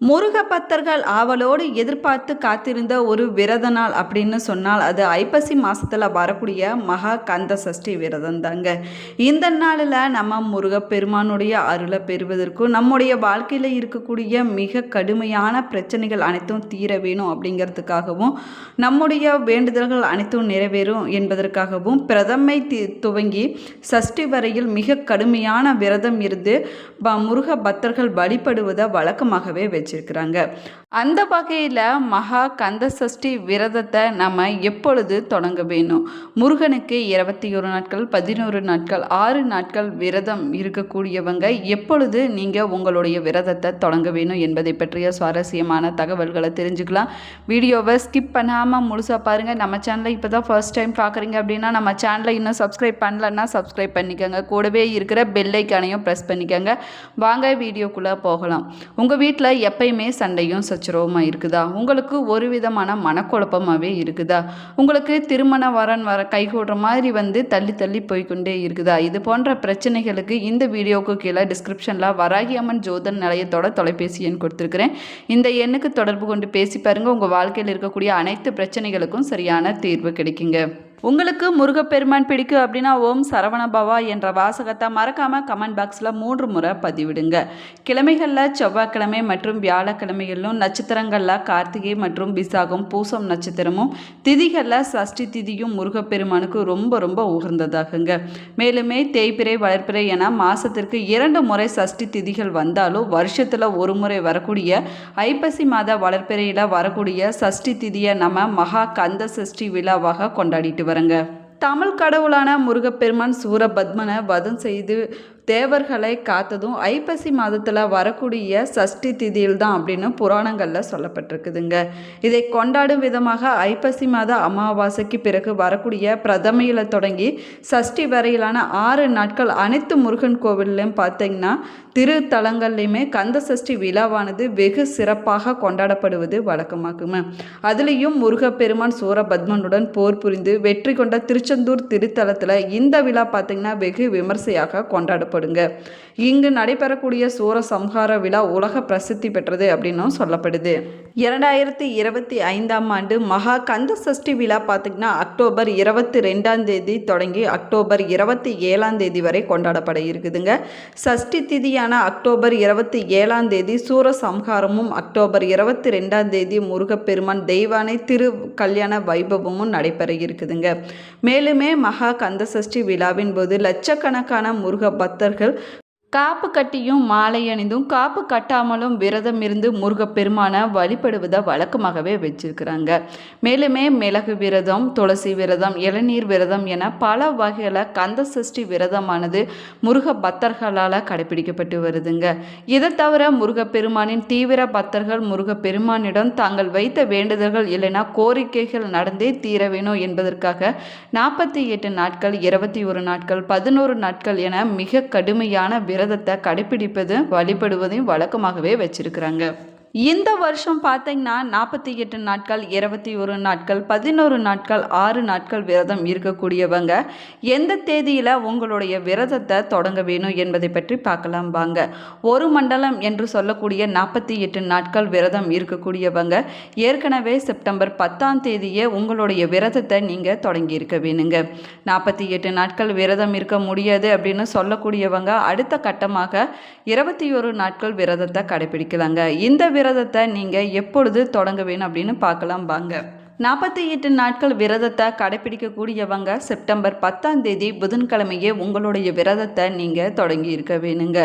முருகப்பக்தர்கள் ஆவலோடு எதிர்பார்த்து காத்திருந்த ஒரு விரத நாள் அப்படின்னு சொன்னால் அது ஐப்பசி மாதத்தில் வரக்கூடிய மகா கந்த சஷ்டி விரதம் தாங்க. இந்த நாளில் நம்ம முருகப்பெருமானுடைய அருளை பெறுவதற்கும் நம்முடைய வாழ்க்கையில் இருக்கக்கூடிய மிக கடுமையான பிரச்சனைகள் அனைத்தும் தீர வேணும் அப்படிங்கிறதுக்காகவும் நம்முடைய வேண்டுதல்கள் அனைத்தும் நிறைவேறும் என்பதற்காகவும் பிரதமை துவங்கி சஷ்டி வரையில் மிக கடுமையான விரதம் இருந்து ப முருக பக்தர்கள் வழிபடுவதை வழக்கமாகவே வச்சிருக்கிறாங்க. அந்த வகையில் மகா கந்த சஷ்டி விரதத்தை நம்ம எப்பொழுது தொடங்க வேணும்? முருகனுக்கு இருபத்தி ஒரு நாட்கள் பதினோரு நாட்கள் ஆறு நாட்கள் விரதம் இருக்கக்கூடியவங்க எப்பொழுது நீங்கள் உங்களுடைய விரதத்தை தொடங்க வேணும் என்பதை பற்றிய சுவாரஸ்யமான தகவல்களை தெரிஞ்சுக்கலாம். வீடியோவை ஸ்கிப் பண்ணாமல் முழுசாக பாருங்கள் நம்ம சேனலை இப்போ தான் ஃபர்ஸ்ட் டைம் பார்க்குறீங்க அப்படின்னா நம்ம சேனலை இன்னும் சப்ஸ்கிரைப் பண்ணலன்னா சப்ஸ்கிரைப் பண்ணிக்கோங்க. கூடவே இருக்கிற பெல்லைக்கானையும் ப்ரெஸ் பண்ணிக்கோங்க. வாங்க வீடியோக்குள்ளே போகலாம். உங்கள் வீட்டில் எப்பயுமே சண்டையும் சச்சரவுமாக இருக்குதா? உங்களுக்கு ஒரு விதமான மனக்குழப்பமாகவே இருக்குதா? உங்களுக்கு திருமண வரன் வர கைகூடுற மாதிரி வந்து தள்ளி தள்ளி போய்க்கொண்டே இருக்குதா? இது போன்ற பிரச்சனைகளுக்கு இந்த வீடியோவுக்கு கீழே டிஸ்கிரிப்ஷனில் வராகி அம்மன் ஜோதன் நிலையத்தோட தொலைபேசி எண் கொடுத்துருக்குறேன். இந்த எண்ணுக்கு தொடர்பு கொண்டு பேசி பாருங்கள் உங்கள் வாழ்க்கையில் இருக்கக்கூடிய அனைத்து பிரச்சனைகளுக்கும் சரியான தீர்வு கிடைக்குங்க. உங்களுக்கு முருகப்பெருமான் பிடிக்கும் அப்படின்னா ஓம் சரவண பவா என்ற வாசகத்தை மறக்காமல் கமெண்ட் பாக்ஸில் மூன்று முறை பதிவிடுங்க. கிழமைகளில் செவ்வாய்க்கிழமை மற்றும் வியாழக்கிழமைகளிலும் நட்சத்திரங்களில் கார்த்திகை மற்றும் விசாகம் பூசம் நட்சத்திரமும் திதிகளில் சஷ்டி திதியும் முருகப்பெருமானுக்கு ரொம்ப ரொம்ப உகந்ததாகுங்க. மேலுமே தேய்பிறை வளர்ப்பிறை என மாதத்திற்கு இரண்டு முறை சஷ்டி திதிகள் வந்தாலும் வருஷத்தில் ஒரு முறை வரக்கூடிய ஐப்பசி மாத வளர்ப்பிறையில் வரக்கூடிய சஷ்டி திதியை நம்ம மகா கந்த சஷ்டி விழாவாக கொண்டாடிட்டு வரங்க. தமிழ் கடவுளான முருகப்பெருமான் சூரபத்மனை வதம் செய்து தேவர்களை காத்ததும் ஐப்பசி மாதத்தில் வரக்கூடிய சஷ்டி திதியில் தான் அப்படின்னு புராணங்களில் சொல்லப்பட்டிருக்குதுங்க. இதை கொண்டாடும் விதமாக ஐப்பசி மாத அமாவாசைக்கு பிறகு வரக்கூடிய பிரதமையில் தொடங்கி சஷ்டி வரையிலான ஆறு நாட்கள் அனைத்து முருகன் கோவில்லையும் பார்த்தீங்கன்னா திருத்தலங்கள்லையுமே கந்த சஷ்டி விழாவானது வெகு சிறப்பாக கொண்டாடப்படுவது வழக்கமாகுமே அதுலேயும் முருகப்பெருமான் சூரபத்மனுடன் போர் புரிந்து வெற்றி கொண்ட திருச்செந்தூர் திருத்தலத்தில் இந்த விழா பார்த்திங்கன்னா வெகு விமர்சையாக கொண்டாடப்படும். கொடுங்க. இங்கு நடைபெறக்கூடிய சூர சம்ஹார விழா உலக பிரசித்தி பெற்றது அப்படின்னும் சொல்லப்படுது. இரண்டாயிரத்தி இருபத்தி ஐந்தாம் ஆண்டு மகா கந்த சஷ்டி விழா பார்த்திங்கன்னா அக்டோபர் இருபத்தி ரெண்டாம் தேதி தொடங்கி அக்டோபர் இருபத்தி ஏழாம் தேதி வரை கொண்டாடப்பட இருக்குதுங்க. சஷ்டி திதியான அக்டோபர் இருபத்தி ஏழாம் தேதி சூர சம்ஹாரமும் அக்டோபர் இருபத்தி ரெண்டாம் தேதி முருகப்பெருமான் தெய்வானை திரு கல்யாண வைபவமும் நடைபெற இருக்குதுங்க. மேலுமே மகா கந்த சஷ்டி விழாவின் போது லட்சக்கணக்கான முருக பக்தர்கள் தொழிலாளர்கள் காப்பு கட்டியும் மாலை அணிந்தும் காப்பு கட்டாமலும் விரதம் இருந்து முருகப்பெருமானை வழிபடுவதை வழக்கமாகவே வச்சிருக்கிறாங்க. மேலுமே மிளகு விரதம் துளசி விரதம் இளநீர் விரதம் என பல வகையில் கந்த சஷ்டி விரதமானது முருக பக்தர்களால் கடைபிடிக்கப்பட்டு வருதுங்க. இதை தவிர முருகப்பெருமானின் தீவிர பக்தர்கள் முருகப்பெருமானிடம் தாங்கள் வைத்த வேண்டுதல்கள் இல்லைன்னா கோரிக்கைகள் நடந்தே தீர வேணும் என்பதற்காக நாற்பத்தி எட்டு நாட்கள் இருபத்தி ஒரு நாட்கள் பதினோரு நாட்கள் என மிக கடுமையான விரதத்தை கடைபிடிப்பது வழிபடுவதையும் வழக்கமாகவே வச்சிருக்கிறாங்க. இந்த வருஷம் பார்த்தீங்கன்னா நாற்பத்தி எட்டு நாட்கள் இருபத்தி ஒரு நாட்கள் பதினோரு நாட்கள் ஆறு நாட்கள் விரதம் இருக்கக்கூடியவங்க எந்த தேதியில் உங்களுடைய விரதத்தை தொடங்க வேணும் என்பதை பற்றி பார்க்கலாம் வாங்க. ஒரு மண்டலம் என்று சொல்லக்கூடிய நாற்பத்தி எட்டு நாட்கள் விரதம் இருக்கக்கூடியவங்க ஏற்கனவே செப்டம்பர் பத்தாம் தேதியே உங்களுடைய விரதத்தை நீங்கள் தொடங்கி இருக்க வேணுங்க. நாற்பத்தி எட்டு நாட்கள் விரதம் இருக்க முடியாது அப்படின்னு சொல்லக்கூடியவங்க அடுத்த கட்டமாக இருபத்தி ஒரு நாட்கள் விரதத்தை கடைபிடிக்கலாங்க. இந்த விரதத்தை நீங்கள் எப்பொழுது தொடங்க வேணும் அப்படின்னு பார்க்கலாம் வாங்க. நாற்பத்தி எட்டு நாட்கள் விரதத்தை கடைபிடிக்கக்கூடியவங்க செப்டம்பர் பத்தாம் தேதி புதன்கிழமையே உங்களுடைய விரதத்தை நீங்கள் தொடங்கி இருக்க வேணுங்க.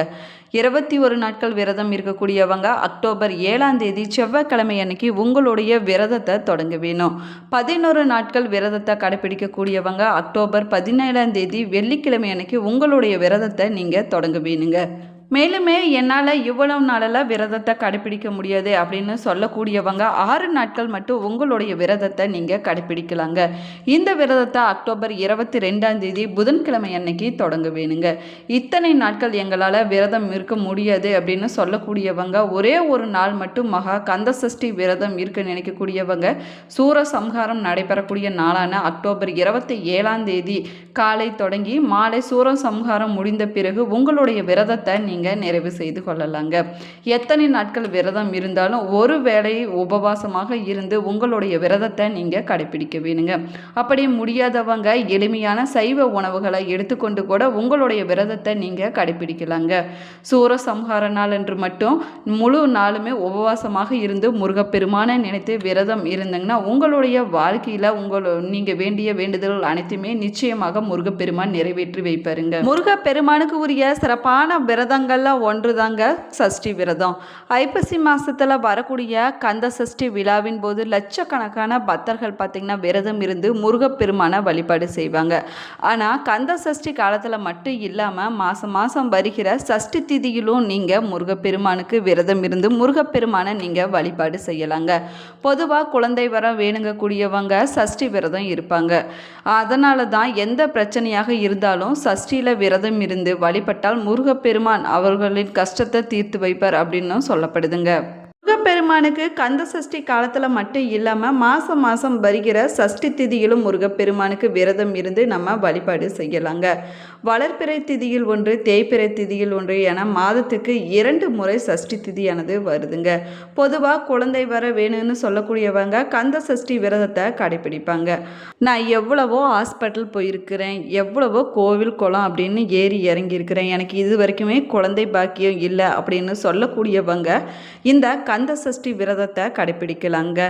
இருபத்தி ஒரு நாட்கள் விரதம் இருக்கக்கூடியவங்க அக்டோபர் ஏழாம் தேதி செவ்வாய்க்கிழமை அன்னைக்கு உங்களுடைய விரதத்தை தொடங்க வேணும். பதினோரு நாட்கள் விரதத்தை கடைபிடிக்கக்கூடியவங்க அக்டோபர் பதினேழாம் தேதி வெள்ளிக்கிழமை அன்னைக்கு உங்களுடைய விரதத்தை நீங்கள் தொடங்க வேணுங்க. மேலுமே என்னால் இவ்வளவு நாளெல்லாம் விரதத்தை கடைப்பிடிக்க முடியாது அப்படின்னு சொல்லக்கூடியவங்க ஆறு நாட்கள் மட்டும் உங்களுடைய விரதத்தை நீங்கள் கடைப்பிடிக்கலாங்க இந்த விரதத்தை அக்டோபர் இருபத்தி ரெண்டாம் தேதி புதன்கிழமை அன்னைக்கு தொடங்க வேணுங்க. இத்தனை நாட்கள் எங்களால் விரதம் இருக்க முடியாது அப்படின்னு சொல்லக்கூடியவங்க ஒரே ஒரு நாள் மட்டும் மகா கந்த சஷ்டி விரதம் இருக்க நினைக்கக்கூடியவங்க சூர சம்ஹாரம் நடைபெறக்கூடிய நாளான அக்டோபர் இருபத்தி ஏழாம் தேதி காலை தொடங்கி மாலை சூர சம்ஹாரம் முடிந்த பிறகு உங்களுடைய விரதத்தை நீங்கள் நிறைவு செய்து கொள்ளலாங்க. எத்தனை நாட்கள் விரதம் இருந்தாலும் ஒரு வேளை உபவாசமாக இருந்து உங்களுடைய விரதத்தை நீங்கள் கடைபிடிக்க வேணுங்க. அப்படி முடியாதவங்க எளிமையான சைவ உணவுகளை எடுத்துக்கொண்டு கூட உங்களுடைய விரதத்தை நீங்கள் கடைபிடிக்கலாங்க. சூரசம்ஹார நாள் என்று மட்டும் முழு நாளுமே உபவாசமாக இருந்து முருகப்பெருமானை நினைத்து விரதம் இருந்தீங்கன்னா உங்களுடைய வாழ்க்கையில் உங்கள் நீங்கள் வேண்டிய வேண்டுதல்கள் அனைத்துமே நிச்சயமாக முருகப்பெருமான் நிறைவேற்றி வைப்பாருங்க. முருகப்பெருமானுக்கு உரிய சிறப்பான விரதங்கள்ல ஒன்று தாங்க சஷ்டி விரதம். ஐப்பசி மாதத்தில் வரக்கூடிய கந்த சஷ்டி விழாவின் போது லட்சக்கணக்கான பக்தர்கள் பார்த்திங்கன்னா விரதம் இருந்து முருகப்பெருமானை வழிபாடு செய்வாங்க. ஆனால் கந்த சஷ்டி காலத்தில் மட்டும் இல்லாமல் மாதம் மாதம் வருகிற சஷ்டி திதியிலும் நீங்கள் முருகப்பெருமானுக்கு விரதம் இருந்து முருகப்பெருமானை நீங்கள் வழிபாடு செய்யலாங்க. பொதுவாக குழந்தை வர வேணுங்கக்கூடியவங்க சஷ்டி விரதம் இருப்பாங்க. அதனால தான் எந்த பிரச்சனையாக இருந்தாலும் சஷ்டியில் விரதம் இருந்து வழிபட்டால் முருகப்பெருமான் அவர்களின் கஷ்டத்தை தீர்த்து வைப்பார் அப்படின்னும் சொல்லப்படுதுங்க. முருகப்பெருமானுக்கு கந்த சஷ்டி காலத்தில் மட்டும் இல்லாமல் மாதம் மாதம் வருகிற சஷ்டி திதியிலும் முருகப்பெருமானுக்கு விரதம் இருந்து நம்ம வழிபாடு செய்யலாங்க. வளர்ப்பிறை திதியில் ஒன்று தேய்பிறை திதியில் ஒன்று என மாதத்துக்கு இரண்டு முறை சஷ்டி திதியானது வருதுங்க. பொதுவாக குழந்தை வர வேணும்னு சொல்லக்கூடியவங்க கந்த சஷ்டி விரதத்தை கடைபிடிப்பாங்க. நான் எவ்வளவோ ஹாஸ்பிட்டல் போயிருக்கிறேன் எவ்வளவோ கோவில் குளம் அப்படின்னு ஏறி இறங்கியிருக்கிறேன் எனக்கு இது வரைக்குமே குழந்தை பாக்கியம் இல்லை அப்படின்னு சொல்லக்கூடியவங்க இந்த கந்த சஷ்டி விரதத்தை கடைபிடிக்கலாங்க.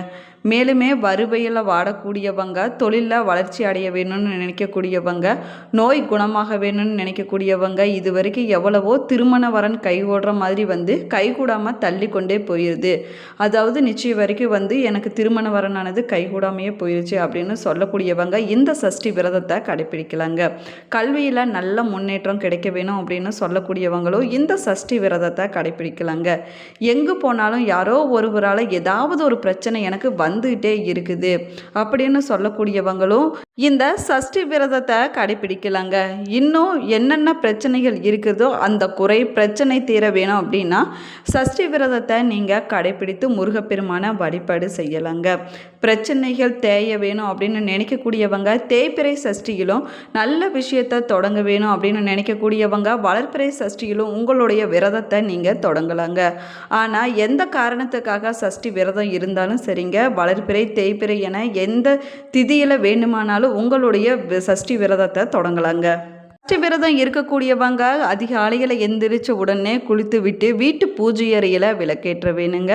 மேலுமே வறுவையில் வாடக்கூடியவங்க தொழிலில் வளர்ச்சி அடைய வேணும்னு நினைக்கக்கூடியவங்க நோய் குணமாக வேணும்னு நினைக்கக்கூடியவங்க இது வரைக்கும் எவ்வளவோ திருமண வரன் ஓடுற மாதிரி வந்து கைகூடாமல் தள்ளி கொண்டே போயிடுது அதாவது நிச்சயம் வரைக்கும் வந்து எனக்கு திருமண வரனானது கைகூடாமையே போயிடுச்சு அப்படின்னு சொல்லக்கூடியவங்க இந்த சஷ்டி விரதத்தை கடைபிடிக்கலாங்க கல்வியில் நல்ல முன்னேற்றம் கிடைக்க வேணும் அப்படின்னு சொல்லக்கூடியவங்களும் இந்த சஷ்டி விரதத்தை கடைபிடிக்கலாங்க எங்கே போனாலும் யாரோ ஒருவரால் ஏதாவது ஒரு பிரச்சனை எனக்கு வந்து வந்துகிட்டே இருக்குது அப்படின்னு சொல்லக்கூடியவங்களும் இந்த சஷ்டி விரதத்தை கடைபிடிக்கலாங்க. இன்னும் என்னென்ன பிரச்சனைகள் இருக்குதோ அந்த குறை பிரச்சனை தீர வேணும் அப்படின்னா சஷ்டி விரதத்தை நீங்கள் கடைபிடித்து முருகப்பெருமான வழிபாடு செய்யலாங்க. பிரச்சனைகள் தேய வேணும் அப்படின்னு நினைக்கக்கூடியவங்க தேய்பிறை சஷ்டியிலும் நல்ல விஷயத்தை தொடங்க வேணும் அப்படின்னு நினைக்கக்கூடியவங்க வளர்ப்பிறை சஷ்டியிலும் உங்களுடைய விரதத்தை நீங்கள் தொடங்கலாங்க. ஆனால் எந்த காரணத்துக்காக சஷ்டி விரதம் இருந்தாலும் சரிங்க வளர்ப்பிறை தேய்பிறை என எந்த திதியில் வேண்டுமானாலும் உங்களுடைய சஷ்டி விரதத்தை தொடங்கலாங்க. சஷ்டி விரதம் இருக்கக்கூடியவங்க. அதிகாலையில் எந்திரிச்ச உடனே குளித்து விட்டு வீட்டு பூஜை அறையில் விளக்கேற்ற வேணுங்க.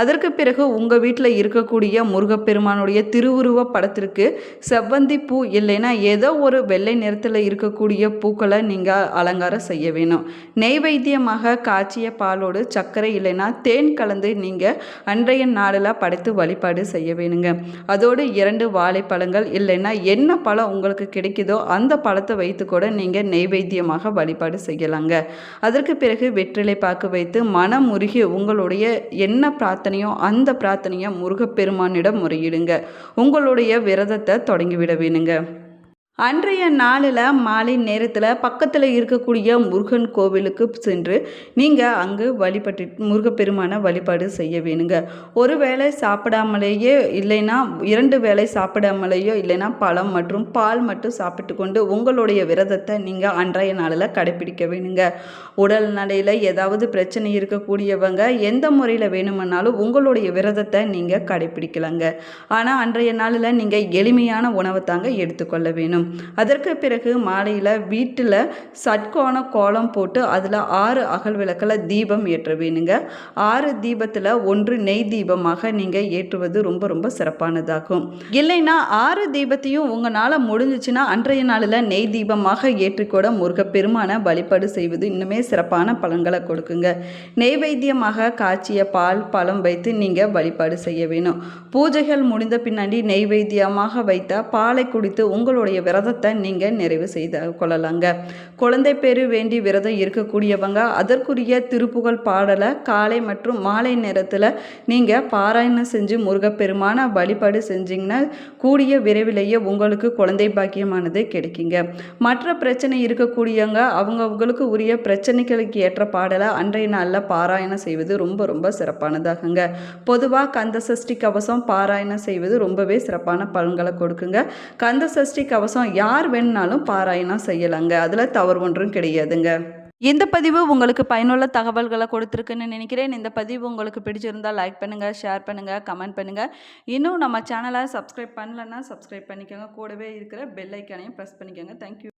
அதற்கு பிறகு உங்கள் வீட்டில் இருக்கக்கூடிய முருகப்பெருமானுடைய திருவுருவ படத்திற்கு செவ்வந்தி பூ இல்லைன்னா ஏதோ ஒரு வெள்ளை நிறத்தில் இருக்கக்கூடிய பூக்களை நீங்கள் அலங்காரம் செய்ய வேணும். நெய்வேத்தியமாக காய்ச்சிய பாலோடு சர்க்கரை இல்லைன்னா தேன் கலந்து நீங்கள் அன்றைய நாளில் படைத்து வழிபாடு செய்ய வேணுங்க. அதோடு இரண்டு வாழைப்பழங்கள் இல்லைன்னா என்ன பழம் உங்களுக்கு கிடைக்குதோ அந்த பழத்தை வைத்து கூட நீங்கள் நெய்வேத்தியமாக வழிபாடு செய்யலாங்க. அதற்கு பிறகு வெற்றிலை பாக்கு வைத்து மனம் உருகி உங்களுடைய என்ன பிரார்த்தனையோ அந்த பிரார்த்தனையை முருகப்பெருமானிடம் முறையிடுங்க. உங்களுடைய விரதத்தை தொடங்கிவிட வேணுங்க. அன்றைய நாளில் மாலை நேரத்தில் பக்கத்தில் இருக்கக்கூடிய முருகன் கோவிலுக்கு சென்று நீங்கள் அங்கு வழிபட்டு முருகப்பெருமான வழிபாடு செய்ய வேணுங்க. ஒரு வேளை சாப்பிடாமலேயே இல்லைன்னா இரண்டு வேளை சாப்பிடாமலேயோ இல்லைன்னா பழம் மற்றும் பால் மட்டும் சாப்பிட்டு கொண்டு உங்களுடைய விரதத்தை நீங்கள் அன்றைய நாளில் கடைபிடிக்க வேணுங்க. உடல் நிலையில் ஏதாவது பிரச்சனை இருக்கக்கூடியவங்க எந்த முறையில் வேணுமென்னாலும் உங்களுடைய விரதத்தை நீங்கள் கடைபிடிக்கலாங்க. ஆனால் அன்றைய நாளில் நீங்கள் எளிமையான உணவை தாங்க எடுத்துக்கொள்ள வேணும். அதற்கு பிறகு மாலையில் வீட்டில் சட்கோண கோலம் போட்டு அதில் ஆறு அகல் விளக்கில் தீபம் ஏற்ற வேணுங்க ஆறு தீபத்தில் ஒன்று நெய் தீபமாக நீங்கள் ஏற்றுவது ரொம்ப ரொம்ப சிறப்பானதாகும். இல்லைன்னா ஆறு தீபத்தையும் உங்களால் முடிஞ்சிச்சுன்னா அன்றைய நாளில் நெய் தீபமாக ஏற்றிக்கூட முருகப்பெருமான வழிபாடு செய்வது இன்னுமே சிறப்பான பலன்களை கொடுக்குங்க. நெய்வேத்தியமாக காய்ச்சிய பால் பழம் வைத்து நீங்கள் வழிபாடு செய்ய வேணும். பூஜைகள் முடிந்த பின்னாடி நெய்வேத்தியமாக வைத்த பாலை குடித்து உங்களுடைய விரதத்தை நீங்கள் நிறைவு செய்து கொள்ளலாங்க. குழந்தை பேரு வேண்டி விரதம் இருக்கக்கூடியவங்க அதற்குரிய திருப்புகழ் பாடலை காலை மற்றும் மாலை நேரத்தில் நீங்கள் பாராயணம் செஞ்சு முருகப்பெருமான வழிபாடு செஞ்சீங்கன்னா கூடிய விரைவிலேயே உங்களுக்கு குழந்தை பாக்கியமானது கிடைக்குங்க. மற்ற பிரச்சனை இருக்கக்கூடியவங்க அவங்கவுங்களுக்கு உரிய பிரச்சனைகளுக்கு ஏற்ற பாடலை அன்றைய நாளில் பாராயணம் செய்வது ரொம்ப ரொம்ப சிறப்பானதாகுங்க. பொதுவாக கந்த சஷ்டி கவசம் பாராயணம் செய்வது ரொம்பவே சிறப்பான பலன்களை கொடுக்குங்க. கந்த சஷ்டி கவசம் யார் வேணுனாலும் பாராயணம் செய்யலாங்க. அதில் தவறு ஒன்றும் கிடையாதுங்க. இந்த பதிவு உங்களுக்கு பயனுள்ள தகவல்களை கொடுத்துருக்குன்னு நினைக்கிறேன். இந்த பதிவு உங்களுக்கு பிடிச்சிருந்தால் லைக் பண்ணுங்கள் ஷேர் பண்ணுங்கள் கமெண்ட் பண்ணுங்கள் இன்னும் நம்ம சேனலை சப்ஸ்கிரைப் பண்ணலன்னா சப்ஸ்கிரைப் பண்ணிக்கோங்க. கூடவே இருக்கிற பெல் ஐக்கானையும் ப்ரெஸ் பண்ணிக்கோங்க. தேங்க்யூ